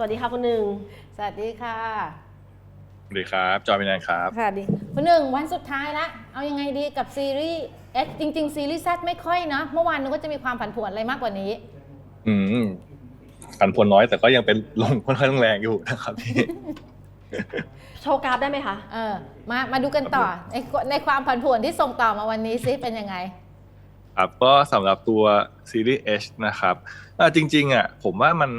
สวัสดีค่ะคุณหนึ่งสวัสดีค่ะ สวัสดีครับ จอมินานครับ สวัสดีคุณหนึ่งวันสุดท้ายละ เอายังไงดีกับซีรีส์เอ๊ะจริง ๆ ซีรีส์แซดไม่ค่อยเนอะเมื่อวานนึกว่าจะมีความผันผวนอะไรมากกว่านี้ อืมผันผวนน้อยแต่ก็ยังเป็นลงค่อนข้างแรงอยู่นะครับพี่ โชว์กราฟได้ไหมคะ เออมามาดูกันต่อในในความผันผวนที่ส่งต่อมาวันนี้ซิเป็นยังไง ครับก็สำหรับตัวซีรีส์ H นะครับอ่าจริงๆอะผมว่ามัน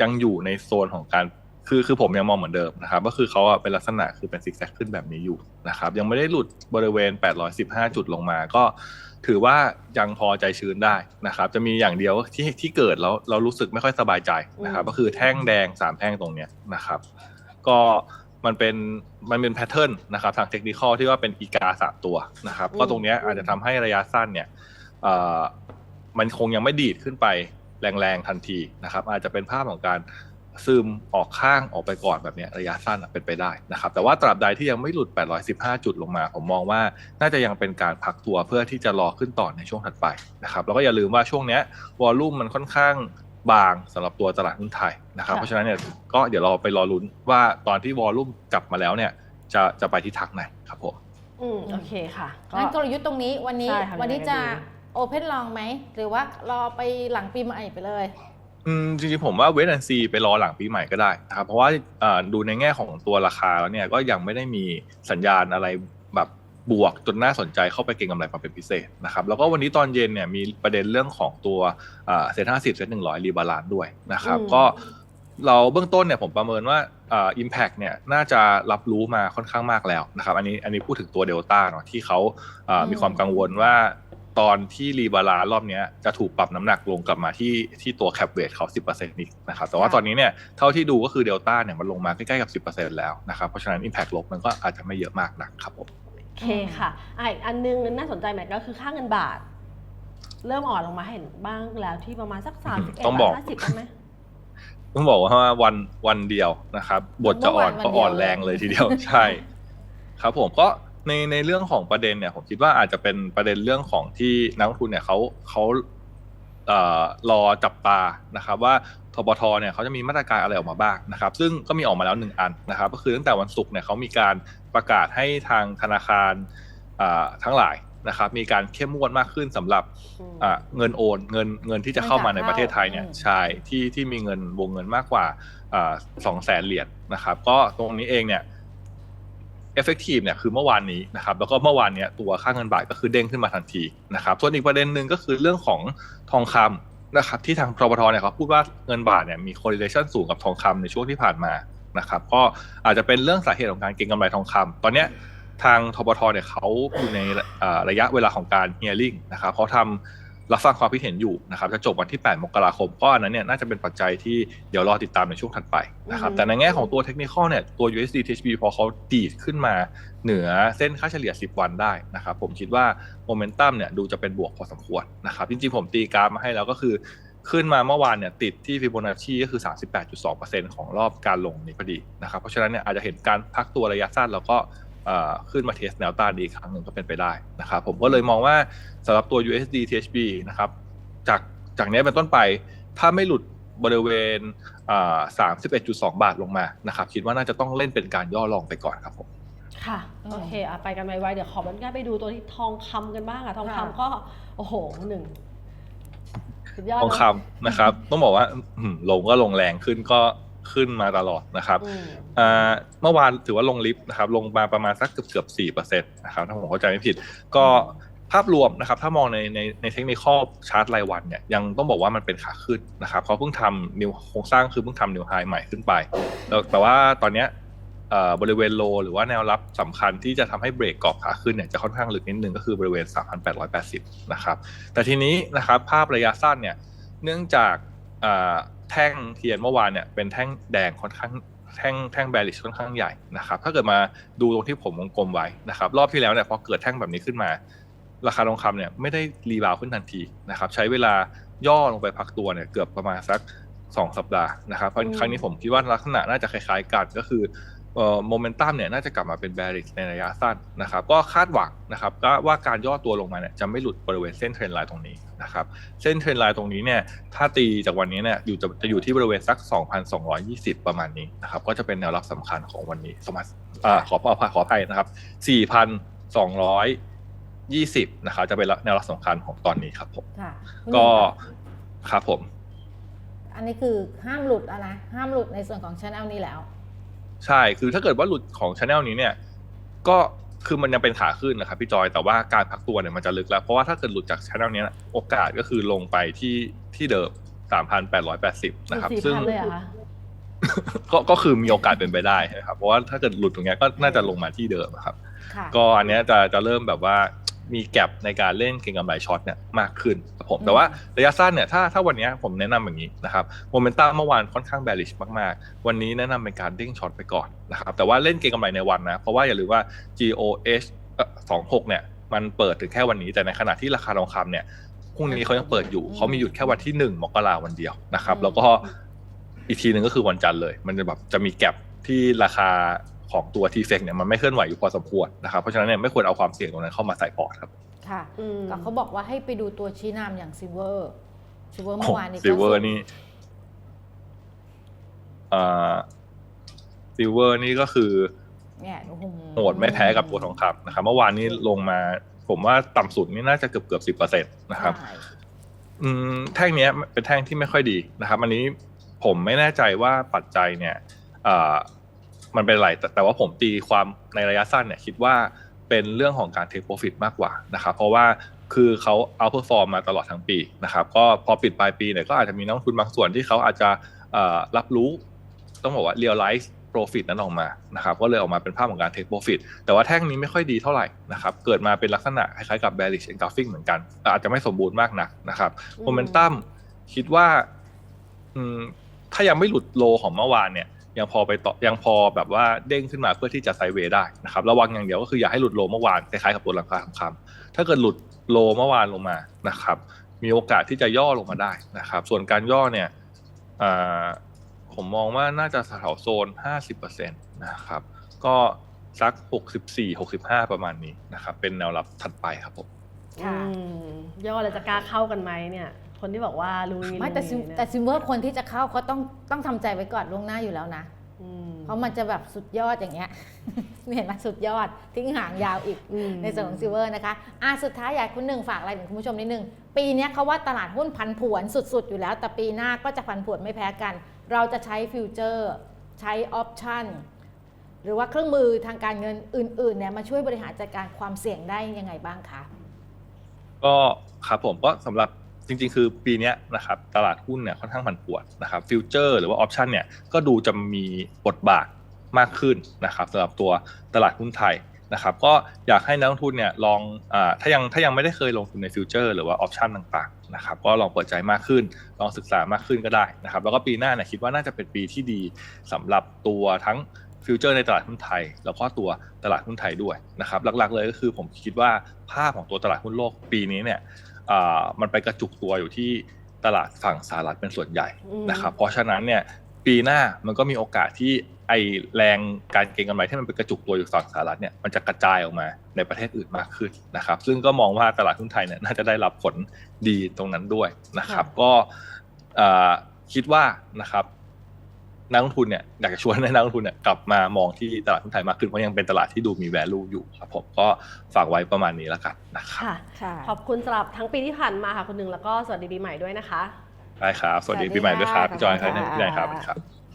ยังอยู่ในโซนของการคือคือผมยังมองเหมือนเดิมนะครับ ก็คือเขาเป็นลักษณะคือเป็นซิกแซกขึ้นแบบนี้อยู่นะครับ ยังไม่ได้หลุดบริเวณ 815 จุดลงมา ก็ถือว่ายังพอใจชื้นได้นะครับ จะมีอย่างเดียวที่ที่เกิดแล้วเรารู้สึกไม่ค่อยสบายใจนะครับ ก็คือแท่งแดงสามแท่งตรงเนี้ยนะครับ ก็มันเป็นมันเป็นแพทเทิร์นนะครับ ทางเทคนิคที่ว่าเป็นอีกาสามตัวนะครับ ก็ตรงเนี้ยอาจจะทำให้ระยะสั้นเนี่ยมันคงยังไม่ดีดขึ้นไป แรงๆทันทีนะครับ อาจจะเป็นภาพของการซึมออกข้างออกไปก่อนแบบเนี้ยระยะสั้นอะเป็นไปได้นะครับ แต่ว่าตราบใดที่ยังไม่หลุด 815 จุดลงมา ผมมองว่าน่าจะยังเป็นการพักตัวเพื่อที่จะรอขึ้นต่อในช่วงถัดไปนะครับ แล้วก็อย่าลืมว่าช่วงเนี้ยวอลลุ่มมันค่อนข้างบางสำหรับตัวตลาดหุ้นไทยนะครับค่ะเพราะฉะนั้นเนี่ยก็เดี๋ยวเราไปรอลุ้นว่าตอนที่วอลลุ่มกลับมาแล้วเนี่ยจะจะไปที่ทางไหนครับผมอืมโอเคค่ะก็งั้นกลยุทธ์ตรงนี้วันนี้ใช่ค่ะวันนี้ยังไงจะดี โอเพนลองไหม หรือว่ารอไปหลังปีใหม่ไปเลย อืมจริงๆผมว่าเวทแอนซีไปรอหลังปีใหม่ก็ได้นะครับเพราะว่าเอ่อดูในแง่ของตัวราคาแล้วเนี่ยก็ยังไม่ได้มีสัญญาณอะไรแบบบวกจนน่าสนใจเข้าไปเก็งกำไรมาเป็นพิเศษนะครับแล้วก็วันนี้ตอนเย็นเนี่ยมีประเด็นเรื่องของตัวเซ็นห้าสิบเซ็นหนึ่งร้อยรีบาลานด้วยนะครับอืมก็เราเบื้องต้นเนี่ยผมประเมินว่าอ่าอิมแพกเนี่ยน่าจะรับรู้มาค่อนข้างมากแล้วนะครับอันนี้อันนี้พูดถึงตัวเดลต้าเนาะที่เขาอ่าอืมมีความกังวลว่า ตอนที่รีบาลานซ์รอบเนี้ยจะถูกปรับน้ำหนักลงกลับมาที่ที่ตัวแคปเวทเขา 10%อีกนะครับแต่ว่าตอนนี้เนี่ยเท่าที่ดูก็คือเดลต้าเนี่ยมันลงมาใกล้ๆกับ 10%แล้วนะครับเพราะฉะนั้น Impact ลบมันก็อาจจะไม่เยอะมากนะครับผมโอเคค่ะอะอีกอันนึงน่าสนใจแม็กก็คือค่าเงินบาท เริ่มอ่อนลงมาเห็นบ้างแล้วที่ประมาณสักสามสิบเอ็ดต้องบอกห้าสิบได้ไหมต้องบอกว่าวันวันเดียวนะครับบทจะอ่อนเมื่อวานก็อ่อนวันเดียวแรงเลยทีเดียวใช่ ครับผมก็ ในในเรื่องของประเด็นเนี่ยผมคิดว่าอาจจะเป็นประเด็นเรื่องของที่นักลงทุนเนี่ยเขาเขาเอ่อรอจับตานะครับว่าทบทเนี่ยเขาจะมีมาตรการอะไรออกมาบ้างนะครับ ซึ่งก็มีออกมาแล้วหนึ่งอันนะครับ ก็คือตั้งแต่วันศุกร์เนี่ยเขามีการประกาศให้ทางธนาคารอ่าทั้งหลายนะครับมีการเข้มงวดมากขึ้นสำหรับอืมอะเงินโอนเงินเงินที่จะเข้ามาในประเทศไทยเนี่ยอืมใช่ที่ที่มีเงินวงเงินมากกว่าสองแสนเหรียญนะครับ ก็ตรงนี้เองเนี่ย effective เนี่ยคือเมื่อวานนี้นะครับแล้วก็เมื่อวานเนี้ยตัวค่าเงินบาทก็คือเด้งขึ้นมาทันทีนะครับส่วนอีกประเด็นหนึ่งก็คือเรื่องของทองคำนะครับที่ทางพบทเนี่ยเขาพูดว่าเงินบาทเนี่ยมี correlation สูงกับทองคำในช่วงที่ผ่านมานะครับก็อาจจะเป็นเรื่องสาเหตุของการเก็งกำไรทองคำตอนเนี้ยทางทบทเนี่ยเขาอยู่ในระยะเวลาของการ hearing นะครับเขาทำ รับฟังความคิดเห็นอยู่นะครับจะจบวันที่ 8 มกราคมก็อันนั้นเนี่ยน่าจะเป็นปัจจัยที่เดี๋ยวรอติดตามในช่วงถัดไปนะครับแต่ในแง่ของตัวเทคนิคเนี่ยตัว USD THB พอเขาดีดขึ้นมาเหนือเส้นค่าเฉลี่ย 10 วันได้นะครับผมคิดว่าโมเมนตัมเนี่ยดูจะเป็นบวกพอสมควรนะครับจริงๆผมตีกราฟมาให้แล้วก็คือขึ้นมาเมื่อวานเนี่ยติดที่ฟิโบนัชชีก็คือ 38.2%ของรอบการลงนี้พอดีนะครับเพราะฉะนั้นเนี่ยอาจจะเห็นการพักตัวระยะสั้นแล้วก็ ขึ้นมาเทสแนวต้านดีอีกครั้งหนึ่งก็เป็นไปได้นะครับผมก็เลยมองว่าสำหรับตัว USD THB นะครับจากจากนี้เป็นต้นไปถ้าไม่หลุดบริเวณอ่า31.2บาทลงมานะครับคิดว่าน่าจะต้องเล่นเป็นการย่อลองไปก่อนครับผมค่ะโอเคอะไปกันไวๆเดี๋ยวขอมันก็ไปดูตัวที่ทองคำกันบ้างอะทองค่ะคำก็โอ้โหหนึ่งสุดยอดทองเนอะคำนะครับ ต้องบอกว่าอืมลงก็ลงแรงขึ้นก็ ขึ้นมาตลอดนะครับอืมอ่าเมื่อวานถือว่าลงลิฟต์นะครับลงมาประมาณสักเกือบเกือบสี่เปอร์เซ็นต์นะครับถ้าผมเข้าใจไม่ผิด ก็ภาพรวมนะครับถ้ามองในในในเทคนิคอลชาร์ตรายวันเนี่ยยังต้องบอกว่ามันเป็นขาขึ้นนะครับเขาเพิ่งทำนิวโครงสร้างคือเพิ่งทำนิวไฮใหม่ขึ้นไปแล้วแต่ว่าตอนเนี้ยเอ่อบริเวณโลหรือว่าแนวรับสำคัญที่จะทำให้เบรกกรอบขาขึ้นเนี่ยจะค่อนข้างลึกนิดนึงก็คือบริเวณ 3,880 นะครับ แต่ทีนี้นะครับภาพระยะสั้นเนี่ยเนื่องจากอ่า แท่งเทียนเมื่อวานเนี่ยเป็นแท่งแดงค่อนข้างแท่งแท่งแบริชค่อนข้างใหญ่นะครับถ้าเกิดมาดูตรงที่ผมวงกลมไว้นะครับรอบที่แล้วเนี่ยพอเกิดแท่งแบบนี้ขึ้นมา ราคาทองคำเนี่ยไม่ได้รีบาวด์ขึ้นทันทีนะครับใช้เวลาย่อลงไปพักตัวเนี่ยเกือบประมาณสัก 2 สัปดาห์นะครับเพราะอืมครั้งนี้ผมคิดว่าลักษณะน่าจะคล้ายๆกันก็คือ โมเมนตัมเนี่ยน่าจะกลับมาเป็น bearish ในระยะสั้นนะครับ ก็คาดหวังนะครับก็ว่าการย่อตัวลงมาเนี่ยจะไม่หลุดบริเวณเส้นเทรนไลน์ตรงนี้นะครับ เส้นเทรนไลน์ตรงนี้เนี่ยถ้าตีจากวันนี้เนี่ยอยู่จะจะอยู่ที่บริเวณสัก 2,220 ประมาณนี้นะครับ ก็จะเป็นแนวรับสำคัญของวันนี้สมัอ่าขอขอขออภัยนะครับ 4,220 นะครับ จะเป็นแนวรับสำคัญของตอนนี้ครับผมค่ะก็ครับผม อันนี้คือห้ามหลุดอะนะห้ามหลุดในส่วนของช anel นี้แล้ว ใช่คือถ้าเกิดว่าหลุดของช anel นี้เนี่ย ก็คือมันยังเป็นขาขึ้นนะครับพี่จอยแต่ว่าการพักตัวเนี่ยมันจะลึกแล้ว เพราะว่าถ้าเกิดหลุดจากช anel นี้นะโอกาสก็คือลงไปที่ที่เดิม3,880นะครับสี่ซึ่งพันเลยเหรอะคะก็ก็คือมีโอกาสเป็นไปได้นะครับ เพราะว่าถ้าเกิดหลุดตรงเนี้ยก็น่าจะลงมาที่เดิมนะครับค่ะก็อันเนี้ยจะจะเริ่มแบบว่า มีแก็บในการเล่นเก็งกำไรช็อตเนี่ยมากขึ้นครับผมอืมแต่ว่าระยะสั้นเนี่ยถ้าถ้าวันเนี้ยผมแนะนำอย่างนี้นะครับโมเมนตัมเมื่อวานค่อนข้าง bearish มากๆ วันนี้แนะนำเป็นการเด้งช็อตไปก่อนนะครับแต่ว่าเล่นเก็งกำไรในวันนะเพราะว่าอย่าลืมว่า GOH สองหกเนี่ยมันเปิดถึงแค่วันนี้แต่ในขณะที่ราคาทองคำเนี่ยพรุ่งนี้เขายังเปิดอยู่เขามีหยุดแค่วันที่หนึ่งมกราวันเดียวนะครับแล้วก็อีกทีหนึ่งก็คือวันจันทร์เลย มันจะแบบจะมีแก็บที่ราคา ของตัวทีเฟกเนี่ยมันไม่เคลื่อนไหวอยู่พอสมควรนะครับเพราะฉะนั้นเนี่ยไม่ควรเอาความเสี่ยงตรงนั้นเข้ามาใส่พอร์ตครับค่ะอืมก็เขาบอกว่าให้ไปดูตัวชี้นำอย่างซิเวอร์ซิเวอร์เมื่อวานนี้ก็ซิลเวอสุร์ดนี่อ่าซิลเวอร์นี่ก็คือเนี่ยโอ้โหโหดไม่แพ้กับตัวทองคำนะครับ เมื่อวานนี้ลงมาผมว่าต่ำสุดนี่น่าจะเกือบเกือบสิบเปอร์เซ็นต์นะครับใช่อืมแท่งเนี้ยเป็นแท่งที่ไม่ค่อยดีนะครับ อันนี้ผมไม่แน่ใจว่าปัจจัยเนี่ยอ่า มันเป็นอะไรแต่แต่ว่าผมตีความในระยะสั้นเนี่ยคิดว่าเป็นเรื่องของการเทคโปรฟิตมากกว่านะครับเพราะว่าคือเขาเอาเพอร์ฟอร์มมาตลอดทั้งปีนะครับก็พอปิดปลายปีเนี่ยก็อาจจะมีนักลงทุนบางส่วนที่เขาอาจจะเอ่อรับรู้ต้องบอกว่า realize profit นั้นออกมานะครับก็เลยออกมาเป็นภาพของการ take profit แต่ว่าแท่งนี้ไม่ค่อยดีเท่าไหร่นะครับเกิดมาเป็นลักษณะคล้ายๆกับ bearish engulfing เหมือนกัน อาจจะไม่สมบูรณ์มากนักนะครับอืมโมเมนตัมคิดว่าอืมถ้ายังไม่หลุดโลของเมื่อวานเนี่ย ยังพอไปต่อยังพอแบบว่าเด้งขึ้นมาเพื่อที่จะไซด์เวย์ได้นะครับระวังอย่างเดียวก็คืออย่าให้หลุดโลเมื่อวานคล้ายๆกับตัวราคาทองคำถ้าเกิดหลุดโลเมื่อวานลงมานะครับ มีโอกาสที่จะย่อลงมาได้นะครับ ส่วนการย่อเนี่ยอ่าผมมองว่าน่าจะแถวโซน 50%นะครับ ก็สัก 64 65 ประมาณนี้นะครับ เป็นแนวรับถัดไปครับผมค่ะอืมย่อเลยจะกล้าเข้ากันไหมเนี่ย คนที่บอกว่ารู้งี้ไม่แต่ซิรู้งี้แต่เนี่ยซิเวอร์คนที่จะเข้าเขาต้องต้องทำใจไว้ก่อนล่วงหน้าอยู่แล้วนะ อืม เพราะมันจะแบบสุดยอดอย่างเงี้ย เห็นไหมสุดยอดทิ้งหางยาวอีกอืม ในส่วนของซิลเวอร์นะคะอะสุดท้ายอยากให้คุณหนึ่งฝากอะไรถึงคุณผู้ชมนิดนึง ปีเนี้ยเขาว่าตลาดหุ้นพันผวนสุดๆ อยู่แล้ว แต่ปีหน้าก็จะพันผวนไม่แพ้กัน เราจะใช้ฟิวเจอร์ ใช้ออปชั่น หรือว่าเครื่องมือทางการเงินอื่นๆเนี่ยมาช่วยบริหารจัดการความเสี่ยงได้ยังไงบ้างคะ ก็ครับผมก็สำหรับ จริงๆ คือปีนี้นะครับตลาดหุ้นเนี่ยค่อนข้างผันผวนนะครับฟิวเจอร์หรือว่าออปชันเนี่ยก็ดูจะมีบทบาทมากขึ้นนะครับสำหรับตัวตลาดหุ้นไทยนะครับก็อยากให้นักลงทุนเนี่ยลองอถ้ายังถ้ายังไม่ได้เคยลงทุนในฟิวเจอร์หรือว่าออปชันต่างๆนะครับก็ลองเปิดใจมากขึ้น ลองศึกษามากขึ้นก็ได้นะครับแล้วก็ปีหน้าเนี่ยคิดว่าน่าจะเป็นปีที่ดีสำหรับตัวทั้งฟิวเจอร์ในตลาดหุ้นไทย แล้วก็ตัวตลาดหุ้นไทยด้วยนะครับหลักๆเลยก็คือผมคิดว่าภาพของตัวตลาดหุ้นโลกปีนี้เนี่ย มันไปกระจุกตัวอยู่ที่ตลาดฝั่งสหรัฐเป็นส่วนใหญ่อืมนะครับ เพราะฉะนั้นเนี่ยปีหน้ามันก็มีโอกาสที่ไอแรงการเก็งกำไรที่มันไปกระจุกตัวอยู่ฝั่งสหรัฐเนี่ยมันจะกระจายออกมาในประเทศอื่นมากขึ้นนะครับ ซึ่งก็มองว่าตลาดหุ้นไทยเนี่ยน่าจะได้รับผลดีตรงนั้นด้วยนะครับ ก็อ่าคิดว่านะครับ นักลงทุนเนี่ยอยากจะชวนให้นักลงทุนเนี่ยกลับมามองที่ตลาดหุ้นไทยมากขึ้นเพราะยังเป็นตลาดที่ดูมี value อยู่ครับผมก็ฝากไว้ประมาณนี้แล้วกันนะครับค่ะค่ะขอบคุณสำหรับทั้งปีที่ผ่านมาค่ะคุณหนึ่งแล้วก็สวัสดีปีใหม่ด้วยนะคะ ได้ครับ สวัสดีสวัสดีปีใหม่ด้วยครับค่ะพี่จอยครับขอบคุณค่ะพี่นายครับสวัสดีครับ